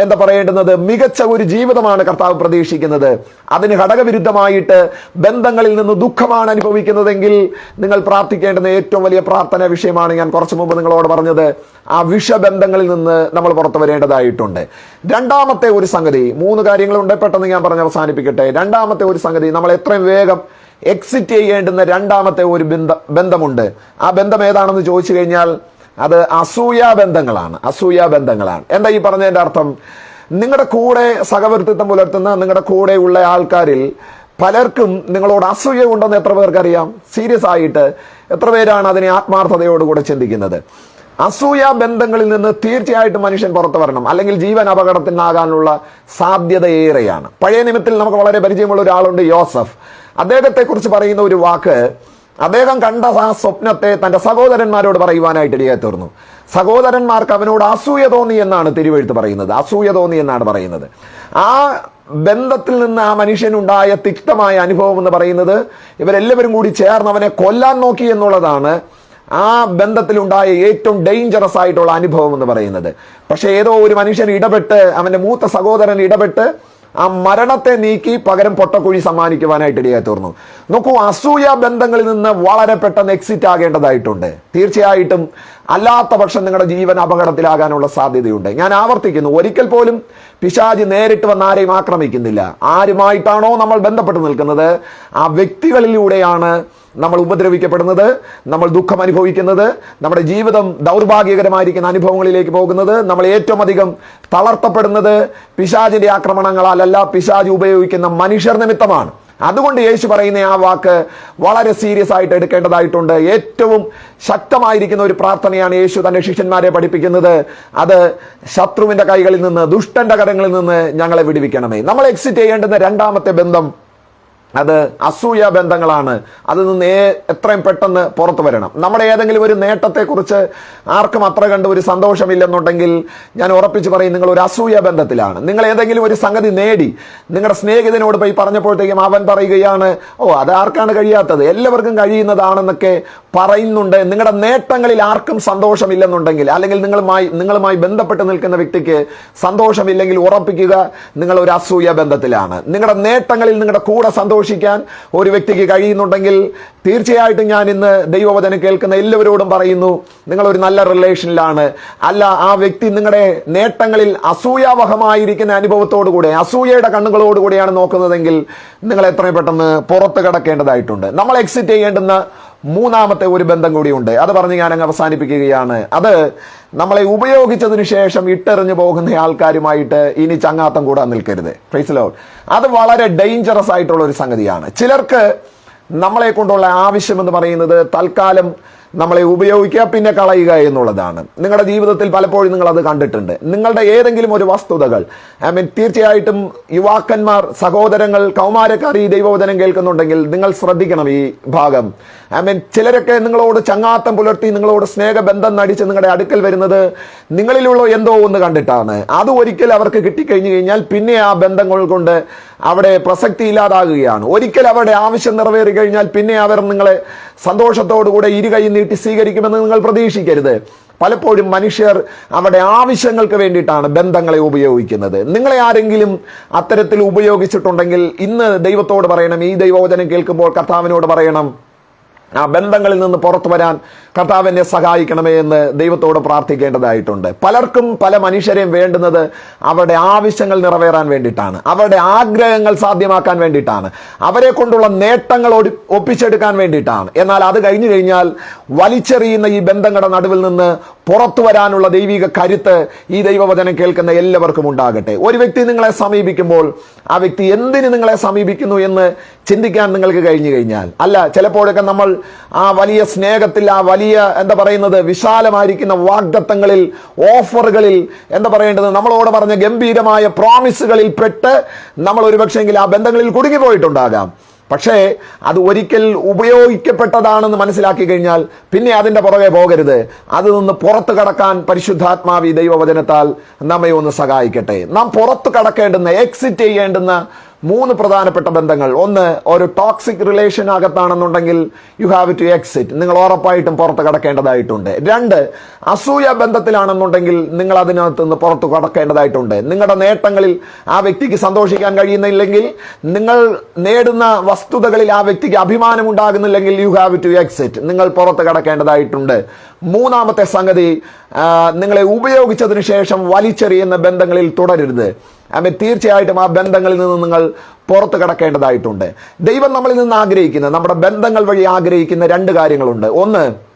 എന്താ പറയേണ്ടുന്നത്? മികച്ച ഒരു ജീവിതമാണ് കർത്താവ് പ്രതീക്ഷിക്കുന്നത്. അതിന് ഘടകവിരുദ്ധമായിട്ട് ബന്ധങ്ങളിൽ നിന്ന് ദുഃഖമാണ് അനുഭവിക്കുന്നതെങ്കിൽ നിങ്ങൾ പ്രാർത്ഥിക്കേണ്ടുന്ന ഏറ്റവും വലിയ പ്രാർത്ഥന വിഷയമാണ് ഞാൻ കുറച്ചു മുമ്പ് നിങ്ങളോട് പറഞ്ഞത്. ആ വിഷബന്ധങ്ങളിൽ നിന്ന് നമ്മൾ പുറത്തു വരേണ്ടതായിട്ടുണ്ട്. രണ്ടാമത്തെ ഒരു സംഗതി മൂന്ന് കാര്യങ്ങളുണ്ട് പെട്ടെന്ന് ഞാൻ പറഞ്ഞ് അവസാനിപ്പിക്കട്ടെ. രണ്ടാമത്തെ ഒരു സംഗതി നമ്മൾ എത്രയും വേഗം എക്സിറ്റ് ചെയ്യേണ്ടുന്ന രണ്ടാമത്തെ ഒരു ബന്ധ ബന്ധമുണ്ട്. ആ ബന്ധം ഏതാണെന്ന് ചോദിച്ചു കഴിഞ്ഞാൽ അത് അസൂയാ ബന്ധങ്ങളാണ്. അസൂയാ ബന്ധങ്ങളാണ്. എന്താ ഈ പറഞ്ഞതിന്റെ അർത്ഥം? നിങ്ങളുടെ കൂടെ സഹവർത്തിത്വം പുലർത്തുന്ന നിങ്ങളുടെ കൂടെയുള്ള ആൾക്കാരിൽ പലർക്കും നിങ്ങളോട് അസൂയ ഉണ്ടെന്ന് എത്ര പേർക്കറിയാം? സീരിയസ് ആയിട്ട് എത്ര പേരാണ് അതിനെ ആത്മാർത്ഥതയോടുകൂടെ ചിന്തിക്കുന്നത്? അസൂയ ബന്ധങ്ങളിൽ നിന്ന് തീർച്ചയായിട്ടും മനുഷ്യൻ പുറത്തു വരണം. അല്ലെങ്കിൽ ജീവൻ അപകടത്തിനാകാനുള്ള സാധ്യത ഏറെയാണ്. പഴയ നിമിത്തിൽ നമുക്ക് വളരെ പരിചയമുള്ള ഒരാളുണ്ട് യോസഫ്. അദ്ദേഹത്തെക്കുറിച്ച് പറയുന്ന ഒരു വാക്ക് അദ്ദേഹം കണ്ട ആ സ്വപ്നത്തെ തന്റെ സഹോദരന്മാരോട് പറയുവാനായിട്ട് ഇടയായി തീർന്നു. സഹോദരന്മാർക്ക് അവനോട് അസൂയ തോന്നി എന്നാണ് തിരുവെഴുത്ത് പറയുന്നത്. അസൂയ തോന്നി എന്നാണ് പറയുന്നത്. ആ ബന്ധത്തിൽ നിന്ന് ആ മനുഷ്യനുണ്ടായ തിക്തമായ അനുഭവം എന്ന് പറയുന്നത് ഇവരെല്ലാവരും കൂടി ചേർന്ന് അവനെ കൊല്ലാൻ നോക്കി എന്നുള്ളതാണ് ആ ബന്ധത്തിലുണ്ടായ ഏറ്റവും ഡേഞ്ചറസ് ആയിട്ടുള്ള അനുഭവം എന്ന് പറയുന്നത്. പക്ഷെ ഏതോ ഒരു മനുഷ്യൻ ഇടപെട്ട് അവന്റെ മൂത്ത സഹോദരൻ ഇടപെട്ട് ആ മരണത്തെ നീക്കി പകരം പൊട്ടക്കുഴി സമ്മാനിക്കുവാനായിട്ട് ഇടയായി തീർന്നു. നോക്കൂ അസൂയ ബന്ധങ്ങളിൽ നിന്ന് വളരെ പെട്ടെന്ന് എക്സിറ്റ് ആകേണ്ടതായിട്ടുണ്ട്. തീർച്ചയായിട്ടും അല്ലാത്ത പക്ഷം നിങ്ങളുടെ ജീവൻ അപകടത്തിലാകാനുള്ള സാധ്യതയുണ്ട്. ഞാൻ ആവർത്തിക്കുന്നു ഒരിക്കൽ പോലും പിശാജ് നേരിട്ട് വന്ന് ആരെയും ആക്രമിക്കുന്നില്ല. ആരുമായിട്ടാണോ നമ്മൾ ബന്ധപ്പെട്ട് നിൽക്കുന്നത്? ആ വ്യക്തികളിലൂടെയാണ് നമ്മൾ ഉപദ്രവിക്കപ്പെടുന്നത് നമ്മൾ ദുഃഖം അനുഭവിക്കുന്നത് നമ്മുടെ ജീവിതം ദൗർഭാഗ്യകരമായിരിക്കുന്ന അനുഭവങ്ങളിലേക്ക് പോകുന്നത് നമ്മൾ ഏറ്റവും അധികം തളർത്തപ്പെടുന്നത് പിശാജിന്റെ ആക്രമണങ്ങളാലല്ല പിശാജ് ഉപയോഗിക്കുന്ന മനുഷ്യർ നിമിത്തമാണ്. അതുകൊണ്ട് യേശു പറയുന്ന ആ വാക്ക് വളരെ സീരിയസ് ആയിട്ട് എടുക്കേണ്ടതായിട്ടുണ്ട്. ഏറ്റവും ശക്തമായിരിക്കുന്ന ഒരു പ്രാർത്ഥനയാണ് യേശു തന്റെ ശിഷ്യന്മാരെ പഠിപ്പിക്കുന്നത്. അത് ശത്രുവിന്റെ കൈകളിൽ നിന്ന് ദുഷ്ടന്റെ കരങ്ങളിൽ നിന്ന് ഞങ്ങളെ വിടുവിക്കണമേ. നമ്മൾ എക്സിറ്റ് ചെയ്യേണ്ടുന്ന രണ്ടാമത്തെ ബന്ധം അത് അസൂയ ബന്ധങ്ങളാണ്. അതിൽ നിന്ന് എത്രയും പെട്ടെന്ന് പുറത്തു വരണം. നമ്മുടെ ഏതെങ്കിലും ഒരു നേട്ടത്തെക്കുറിച്ച് ആർക്കും അത്ര കണ്ട് ഒരു സന്തോഷമില്ലെന്നുണ്ടെങ്കിൽ ഞാൻ ഉറപ്പിച്ച് പറയും നിങ്ങൾ ഒരു അസൂയ ബന്ധത്തിലാണ്. നിങ്ങൾ ഏതെങ്കിലും ഒരു സംഗതി നേടി. നിങ്ങളുടെ സ്നേഹിതനോട് പോയി പറഞ്ഞപ്പോഴത്തേക്കും അവൻ പറയുകയാണ് ഓ അത് ആർക്കാണ് കഴിയാത്തത്? എല്ലാവർക്കും കഴിയുന്നതാണെന്നൊക്കെ പറയുന്നുണ്ട്. നിങ്ങളുടെ നേട്ടങ്ങളിൽ ആർക്കും സന്തോഷമില്ലെന്നുണ്ടെങ്കിൽ അല്ലെങ്കിൽ നിങ്ങളുമായി നിങ്ങളുമായി ബന്ധപ്പെട്ട് നിൽക്കുന്ന വ്യക്തിക്ക് സന്തോഷമില്ലെങ്കിൽ ഉറപ്പിക്കുക നിങ്ങൾ ഒരു അസൂയ ബന്ധത്തിലാണ്. നിങ്ങളുടെ നേട്ടങ്ങളിൽ നിങ്ങളുടെ കൂടെ സന്തോഷിക്കാൻ ഒരു വ്യക്തിക്ക് കഴിയുന്നുണ്ടെങ്കിൽ തീർച്ചയായിട്ടും ഞാൻ ഇന്ന് ദൈവവചനം കേൾക്കുന്ന എല്ലാവരോടും പറയുന്നു നിങ്ങളൊരു നല്ല റിലേഷനിലാണ്. അല്ല ആ വ്യക്തി നിങ്ങളുടെ നേട്ടങ്ങളിൽ അസൂയാവഹമായിരിക്കുന്ന അനുഭവത്തോടുകൂടെ അസൂയയുടെ കണ്ണുകളോടുകൂടിയാണ് നോക്കുന്നതെങ്കിൽ നിങ്ങൾ എത്രയും പെട്ടെന്ന് പുറത്ത് കിടക്കേണ്ടതായിട്ടുണ്ട്. നമ്മൾ എക്സിറ്റ് ചെയ്യേണ്ടുന്ന മൂന്നാമത്തെ ഒരു ബന്ധം കൂടിയുണ്ട്. അത് പറഞ്ഞ് ഞാൻ അങ്ങ് അവസാനിപ്പിക്കുകയാണ്. അത് നമ്മളെ ഉപയോഗിച്ചതിന് ശേഷം ഇട്ടെറിഞ്ഞു പോകുന്ന ആൾക്കാരുമായിട്ട് ഇനി ചങ്ങാത്തം കൂടാൻ നിൽക്കരുത്. ഫ്രൈസിലോ അത് വളരെ ഡേഞ്ചറസ് ആയിട്ടുള്ള ഒരു സംഗതിയാണ്. ചിലർക്ക് നമ്മളെ കൊണ്ടുള്ള ആവശ്യം എന്ന് പറയുന്നത് തൽക്കാലം നമ്മളെ ഉപയോഗിക്കുക പിന്നെ കളയുക എന്നുള്ളതാണ്. നിങ്ങളുടെ ജീവിതത്തിൽ പലപ്പോഴും നിങ്ങൾ അത് കണ്ടിട്ടുണ്ട്. നിങ്ങളുടെ ഏതെങ്കിലും ഒരു വസ്തുതകൾ ഐ മീൻ തീർച്ചയായിട്ടും യുവാക്കന്മാർ സഹോദരങ്ങൾ കൗമാരക്കാർ ഈ ദൈവവചനം കേൾക്കുന്നുണ്ടെങ്കിൽ നിങ്ങൾ ശ്രദ്ധിക്കണം ഈ ഭാഗം. ഐ മീൻ ചിലരൊക്കെ നിങ്ങളോട് ചങ്ങാത്തം പുലർത്തി നിങ്ങളോട് സ്നേഹബന്ധം നടിച്ച് നിങ്ങളുടെ അടുക്കൽ വരുന്നത് നിങ്ങളിലുള്ള എന്തോ ഒന്ന് കണ്ടിട്ടാണ്. അത് ഒരിക്കൽ അവർക്ക് കിട്ടിക്കഴിഞ്ഞു കഴിഞ്ഞാൽ പിന്നെ ആ ബന്ധങ്ങൾ കൊണ്ട് അവിടെ പ്രസക്തി ഇല്ലാതാകുകയാണ്. ഒരിക്കൽ അവരുടെ ആവശ്യം നിറവേറി കഴിഞ്ഞാൽ പിന്നെ അവർ നിങ്ങളെ സന്തോഷത്തോടുകൂടെ ഇരുകൈ നീട്ടി സ്വീകരിക്കുമെന്ന് നിങ്ങൾ പ്രതീക്ഷിക്കരുത്. പലപ്പോഴും മനുഷ്യർ അവരുടെ ആവശ്യങ്ങൾക്ക് വേണ്ടിയിട്ടാണ് ബന്ധങ്ങളെ ഉപയോഗിക്കുന്നത്. നിങ്ങളെ ആരെങ്കിലും അത്തരത്തിൽ ഉപയോഗിച്ചിട്ടുണ്ടെങ്കിൽ ഇന്ന് ദൈവത്തോട് പറയണം ഈ ദൈവവചനം കേൾക്കുമ്പോൾ കർത്താവിനോട് പറയണം ആ ബന്ധങ്ങളിൽ നിന്ന് പുറത്തു വരാൻ കർത്താവിനെ സഹായിക്കണമേ എന്ന് ദൈവത്തോട് പ്രാർത്ഥിക്കേണ്ടതായിട്ടുണ്ട്. പലർക്കും പല മനുഷ്യരെയും വേണ്ടുന്നത് അവരുടെ ആവശ്യങ്ങൾ നിറവേറാൻ വേണ്ടിയിട്ടാണ്. അവരുടെ ആഗ്രഹങ്ങൾ സാധ്യമാക്കാൻ വേണ്ടിയിട്ടാണ്. അവരെ കൊണ്ടുള്ള നേട്ടങ്ങൾ ഒപ്പിച്ചെടുക്കാൻ വേണ്ടിയിട്ടാണ്. എന്നാൽ അത് കഴിഞ്ഞു കഴിഞ്ഞാൽ വലിച്ചെറിയുന്ന ഈ ബന്ധങ്ങളുടെ നടുവിൽ നിന്ന് പുറത്തു വരാനുള്ള ദൈവിക കരുത്ത് ഈ ദൈവവചനം കേൾക്കുന്ന എല്ലാവർക്കും ഉണ്ടാകട്ടെ. ഒരു വ്യക്തി നിങ്ങളെ സമീപിക്കുമ്പോൾ ആ വ്യക്തി എന്തിന് നിങ്ങളെ സമീപിക്കുന്നു എന്ന് ചിന്തിക്കാൻ നിങ്ങൾക്ക് കഴിഞ്ഞു കഴിഞ്ഞാൽ. അല്ല ചിലപ്പോഴൊക്കെ നമ്മൾ ആ വലിയ സ്നേഹത്തിൽ ആ വലിയ എന്താ പറയുന്നത് വിശാലമായിരിക്കുന്ന വാഗ്ദത്തങ്ങളിൽ ഓഫറുകളിൽ എന്താ പറയേണ്ടത് നമ്മളോട് പറഞ്ഞ ഗംഭീരമായ പ്രോമിസുകളിൽ പെട്ട് നമ്മൾ ഒരുപക്ഷെങ്കിൽ ആ ബന്ധങ്ങളിൽ കുടുങ്ങിപ്പോയിട്ടുണ്ടാകാം. പക്ഷേ അത് ഒരിക്കൽ ഉപയോഗിക്കപ്പെട്ടതാണെന്ന് മനസ്സിലാക്കി കഴിഞ്ഞാൽ പിന്നെ അതിന്റെ പുറകെ പോകരുത്. അത് നിന്ന് പുറത്തു കടക്കാൻ പരിശുദ്ധാത്മാവി ദൈവവചനത്താൽ നമ്മെ ഒന്ന് സഹായിക്കട്ടെ. നാം പുറത്തു കടക്കേണ്ടുന്ന എക്സിറ്റ് ചെയ്യേണ്ടുന്ന മൂന്ന് പ്രധാനപ്പെട്ട ബന്ധങ്ങൾ. ഒന്ന് ഒരു ടോക്സിക് റിലേഷൻ അകത്താണെന്നുണ്ടെങ്കിൽ യു ഹാവ് ടു എക്സിറ്റ് നിങ്ങൾ ഉറപ്പായിട്ടും പുറത്ത് കടക്കേണ്ടതായിട്ടുണ്ട്. രണ്ട് അസൂയ ബന്ധത്തിലാണെന്നുണ്ടെങ്കിൽ നിങ്ങൾ അതിനകത്ത് നിന്ന് പുറത്ത് കടക്കേണ്ടതായിട്ടുണ്ട്. നിങ്ങളുടെ നേട്ടങ്ങളിൽ ആ വ്യക്തിക്ക് സന്തോഷിക്കാൻ കഴിയുന്നില്ലെങ്കിൽ നിങ്ങൾ നേടുന്ന വസ്തുതകളിൽ ആ വ്യക്തിക്ക് അഭിമാനം ഉണ്ടാകുന്നില്ലെങ്കിൽ യു ഹാവ് ടു എക്സിറ്റ് നിങ്ങൾ പുറത്ത് കടക്കേണ്ടതായിട്ടുണ്ട്. മൂന്നാമത്തെ സംഗതി നിങ്ങളെ ഉപയോഗിച്ചതിന് ശേഷം വലിച്ചെറിയുന്ന ബന്ധങ്ങളിൽ തുടരരുത്. ആമേ തീർച്ചയായിട്ടും ആ ബന്ധങ്ങളിൽ നിന്ന് നിങ്ങൾ പുറത്ത് കടക്കേണ്ടതായിട്ടുണ്ട്. ദൈവം നമ്മളിൽ നിന്ന് ആഗ്രഹിക്കുന്ന നമ്മുടെ ബന്ധങ്ങൾ വഴി ആഗ്രഹിക്കുന്ന രണ്ട് കാര്യങ്ങളുണ്ട്. ഒന്ന്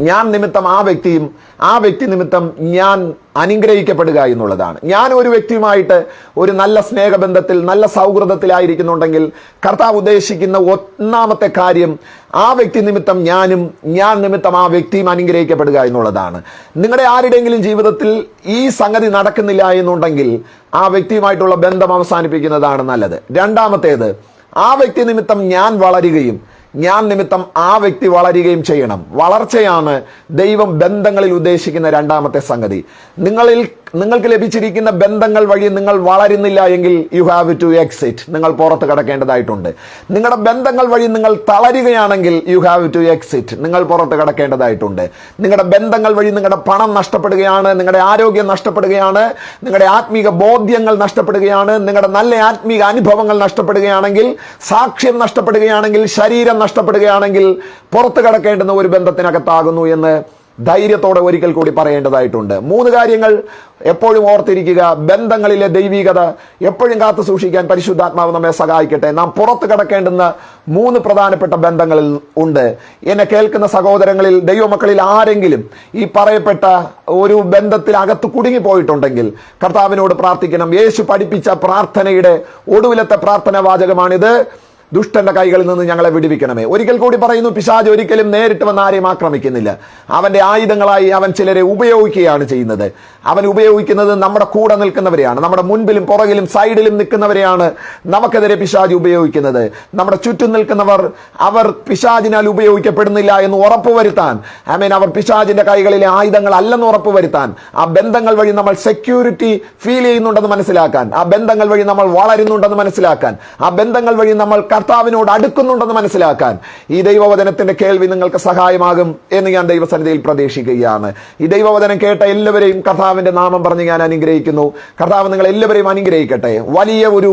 ഞാൻ നിമിത്തം ആ വ്യക്തിയും ആ വ്യക്തി നിമിത്തം ഞാൻ അനുഗ്രഹിക്കപ്പെടുക എന്നുള്ളതാണ്. ഞാൻ ഒരു വ്യക്തിയുമായിട്ട് ഒരു നല്ല സ്നേഹബന്ധത്തിൽ നല്ല സൗഹൃദത്തിലായിരിക്കുന്നുണ്ടെങ്കിൽ കർത്താവ് ഉദ്ദേശിക്കുന്ന ഒന്നാമത്തെ കാര്യം ആ വ്യക്തി നിമിത്തം ഞാനും ഞാൻ നിമിത്തം ആ വ്യക്തിയും അനുഗ്രഹിക്കപ്പെടുക എന്നുള്ളതാണ്. നിങ്ങളുടെ ആരുടെയെങ്കിലും ജീവിതത്തിൽ ഈ സംഗതി നടക്കുന്നില്ല എന്നുണ്ടെങ്കിൽ ആ വ്യക്തിയുമായിട്ടുള്ള ബന്ധം അവസാനിപ്പിക്കുന്നതാണ് നല്ലത്. രണ്ടാമത്തേത് ആ വ്യക്തി നിമിത്തം ഞാൻ വളരുകയും ഞാൻ നിമിത്തം ആ വ്യക്തി വളരുകയും ചെയ്യണം. വളർച്ചയാണ് ദൈവം ബന്ധങ്ങളിൽ ഉദ്ദേശിക്കുന്ന രണ്ടാമത്തെ സംഗതി. നിങ്ങളിൽ നിങ്ങൾക്ക് ലഭിച്ചിരിക്കുന്ന ബന്ധങ്ങൾ വഴി നിങ്ങൾ വളരുന്നില്ല എങ്കിൽ യു ഹാവ് ടു എക്സിറ്റ് നിങ്ങൾ പുറത്ത് കടക്കേണ്ടതായിട്ടുണ്ട്. നിങ്ങളുടെ ബന്ധങ്ങൾ വഴി നിങ്ങൾ തളരുകയാണെങ്കിൽ യു ഹാവ് ടു എക്സിറ്റ് നിങ്ങൾ പുറത്ത് കടക്കേണ്ടതായിട്ടുണ്ട്. നിങ്ങളുടെ ബന്ധങ്ങൾ വഴി നിങ്ങളുടെ പണം നഷ്ടപ്പെടുകയാണ് നിങ്ങളുടെ ആരോഗ്യം നഷ്ടപ്പെടുകയാണ് നിങ്ങളുടെ ആത്മീക ബോധ്യങ്ങൾ നഷ്ടപ്പെടുകയാണ് നിങ്ങളുടെ നല്ല ആത്മീക അനുഭവങ്ങൾ നഷ്ടപ്പെടുകയാണെങ്കിൽ സാക്ഷ്യം നഷ്ടപ്പെടുകയാണെങ്കിൽ ശരീരം നഷ്ടപ്പെടുകയാണെങ്കിൽ പുറത്ത് കടക്കേണ്ടുന്ന ഒരു ബന്ധത്തിനകത്താകുന്നു എന്ന് ധൈര്യത്തോടെ ഒരിക്കൽ കൂടി പറയേണ്ടതായിട്ടുണ്ട്. മൂന്ന് കാര്യങ്ങൾ എപ്പോഴും ഓർത്തിരിക്കുക. ബന്ധങ്ങളിലെ ദൈവികത എപ്പോഴും കാത്തു സൂക്ഷിക്കാൻ പരിശുദ്ധാത്മാവ് നമ്മെ സഹായിക്കട്ടെ. നാം പുറത്ത് കടക്കേണ്ടുന്ന മൂന്ന് പ്രധാനപ്പെട്ട ബന്ധങ്ങളിൽ ഉണ്ട്. എന്നെ കേൾക്കുന്ന സഹോദരങ്ങളിൽ ദൈവമക്കളിൽ ആരെങ്കിലും ഈ പറയപ്പെട്ട ഒരു ബന്ധത്തിൽ അകത്ത് കുടുങ്ങിപ്പോയിട്ടുണ്ടെങ്കിൽ കർത്താവിനോട് പ്രാർത്ഥിക്കണം. യേശു പഠിപ്പിച്ച പ്രാർത്ഥനയുടെ ഒടുവിലത്തെ പ്രാർത്ഥന വാചകമാണിത് ദുഷ്ടന്റെ കൈകളിൽ നിന്ന് ഞങ്ങളെ വിടുവിക്കണമേ. ഒരിക്കൽ കൂടി പറയുന്നു പിശാജ് ഒരിക്കലും നേരിട്ട് വന്ന് ആരെയും ആക്രമിക്കുന്നില്ല. അവന്റെ ആയുധങ്ങളായി അവൻ ചിലരെ ഉപയോഗിക്കുകയാണ് ചെയ്യുന്നത്. അവൻ ഉപയോഗിക്കുന്നത് നമ്മുടെ കൂടെ നിൽക്കുന്നവരെയാണ്. നമ്മുടെ മുൻപിലും പുറകിലും സൈഡിലും നിൽക്കുന്നവരെയാണ് നമുക്കെതിരെ പിശാജ് ഉപയോഗിക്കുന്നത്. നമ്മുടെ ചുറ്റും നിൽക്കുന്നവർ അവർ പിശാജിനാൽ ഉപയോഗിക്കപ്പെടുന്നില്ല എന്ന് ഉറപ്പുവരുത്താൻ. ഐ മീൻ അവർ പിശാജിന്റെ കൈകളിലെ ആയുധങ്ങൾ അല്ലെന്ന് ഉറപ്പുവരുത്താൻ. ആ ബന്ധങ്ങൾ വഴി നമ്മൾ സെക്യൂരിറ്റി ഫീൽ ചെയ്യുന്നുണ്ടെന്ന് മനസ്സിലാക്കാൻ. ആ ബന്ധങ്ങൾ വഴി നമ്മൾ വളരുന്നുണ്ടെന്ന് മനസ്സിലാക്കാൻ. ആ ബന്ധങ്ങൾ വഴി നമ്മൾ കർത്താവിനോട് അടുക്കുന്നുണ്ടെന്ന് മനസ്സിലാക്കാൻ ഈ ദൈവവചനത്തിന്റെ കേൾവി നിങ്ങൾക്ക് സഹായമാകും എന്ന് ഞാൻ ദൈവസന്നിധിയിൽ പ്രതീക്ഷിക്കുകയാണ്. ഈ ദൈവവചനം കേട്ട എല്ലാവരെയും കർത്താവിന്റെ നാമം പറഞ്ഞ് ഞാൻ അനുഗ്രഹിക്കുന്നു. കർത്താവ് നിങ്ങൾ എല്ലാവരെയും അനുഗ്രഹിക്കട്ടെ. വലിയ ഒരു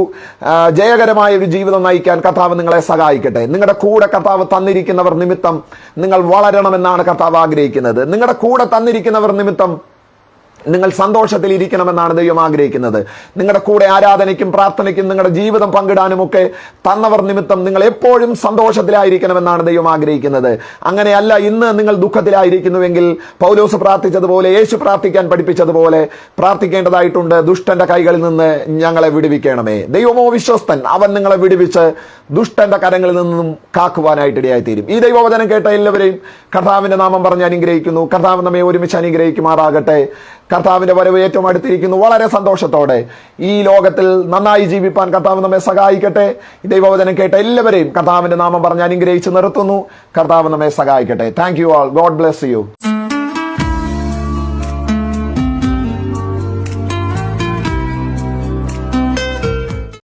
ജയകരമായ ഒരു ജീവിതം നയിക്കാൻ കർത്താവ് നിങ്ങളെ സഹായിക്കട്ടെ. നിങ്ങളുടെ കൂടെ കർത്താവ് തന്നിരിക്കുന്നവർ നിമിത്തം നിങ്ങൾ വളരണമെന്നാണ് കർത്താവ് ആഗ്രഹിക്കുന്നത്. നിങ്ങളുടെ കൂടെ തന്നിരിക്കുന്നവർ നിമിത്തം നിങ്ങൾ സന്തോഷത്തിൽ ഇരിക്കണമെന്നാണ് ദൈവം ആഗ്രഹിക്കുന്നത്. നിങ്ങളുടെ കൂടെ ആരാധനയ്ക്കും പ്രാർത്ഥനയ്ക്കും നിങ്ങളുടെ ജീവിതം പങ്കിടാനും ഒക്കെ തന്നവർ നിമിത്തം നിങ്ങൾ എപ്പോഴും സന്തോഷത്തിലായിരിക്കണമെന്നാണ് ദൈവം ആഗ്രഹിക്കുന്നത്. അങ്ങനെയല്ല ഇന്ന് നിങ്ങൾ ദുഃഖത്തിലായിരിക്കുന്നുവെങ്കിൽ പൗലോസ് പ്രാർത്ഥിച്ചതുപോലെ യേശു പ്രാർത്ഥിക്കാൻ പഠിപ്പിച്ചതുപോലെ പ്രാർത്ഥിക്കേണ്ടതായിട്ടുണ്ട്. ദുഷ്ടന്റെ കൈകളിൽ നിന്ന് ഞങ്ങളെ വിടുവിക്കണമേ. ദൈവമോ വിശ്വസ്തൻ അവൻ നിങ്ങളെ വിടുവിച്ച് ദുഷ്ടന്റെ കരങ്ങളിൽ നിന്നും കാക്കുവാനായിട്ട് ഇടയായിത്തീരും ഈ ദൈവവചനം കേട്ട എല്ലാവരെയും കർത്താവിന്റെ നാമം പറഞ്ഞ് അനുഗ്രഹിക്കുന്നു. കർത്താവ് നമ്മെ ഒരുമിച്ച് അനുഗ്രഹിക്കുമാറാകട്ടെ. കർത്താവിന്റെ വരവ് ഏറ്റവും അടുത്തിരിക്കുന്നു. വളരെ സന്തോഷത്തോടെ ഈ ലോകത്തിൽ നന്നായി ജീവിപ്പാൻ കർത്താവ് നമ്മെ സഹായിക്കട്ടെ. ദൈവവചനം കേട്ട എല്ലാവരെയും കർത്താവിന്റെ നാമം പറഞ്ഞ് അനുഗ്രഹിച്ച് നിർത്തുന്നു. കർത്താവ് നമ്മെ സഹായിക്കട്ടെ. Thank you all God bless you